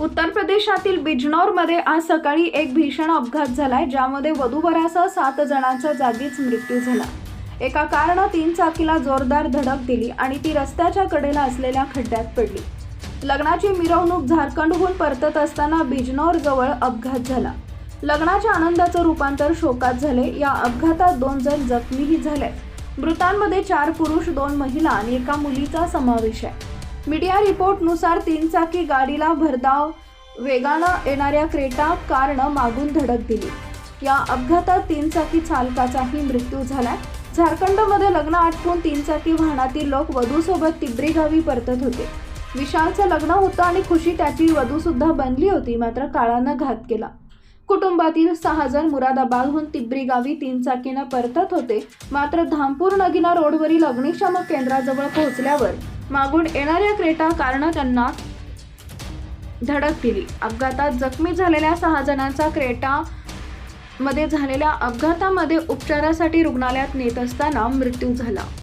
उत्तर प्रदेशातील बिजनौरमध्ये आज सकाळी एक भीषण अपघात झालाय ज्यामध्ये वधूवरासह सात जणांचा जागीच मृत्यू झाला. एका कारनं तीन चाकीला जोरदार धडक दिली आणि ती रस्त्याच्या कडेला असलेल्या खड्ड्यात पडली. लग्नाची मिरवणूक झारखंडहून परतत असताना बिजनौर जवळ अपघात झाला. लग्नाच्या आनंदाचं रूपांतर शोकात झाले. या अपघातात दोन जण जखमीही झाले. मृतांमध्ये चार पुरुष दोन महिला आणि एका मुलीचा समावेश आहे. मीडिया रिपोर्टनुसार तीन चाकी गाडीला भरधाव वेगानं येणाऱ्या क्रेटा कारनं मागून धडक दिली. या अपघातात तीन चाकी चालकाचाही मृत्यू झालाय. झारखंडमध्ये लग्न आटपून तीन चाकी वाहनातील लोक वधूसोबत तिब्री गावी परतत होते. विशालचं लग्न होतं आणि खुशी त्याची वधू सुद्धा बनली होती मात्र काळानं घात केला. कुटुंबातील सहा जण मुरादाबादहून तिब्री गावी तीन चाकीनं परतत होते मात्र धामपूर नगिना रोडवरील अग्निशामक केंद्राजवळ पोहोचल्यावर मागून येणाऱ्या क्रेटा कारण त्यांना धडक दिली. अपघातात जखमी झालेल्या सहा जणांचा क्रेटा मध्ये झालेल्या अपघातामध्ये उपचारासाठी रुग्णालयात नेत असताना मृत्यू झाला.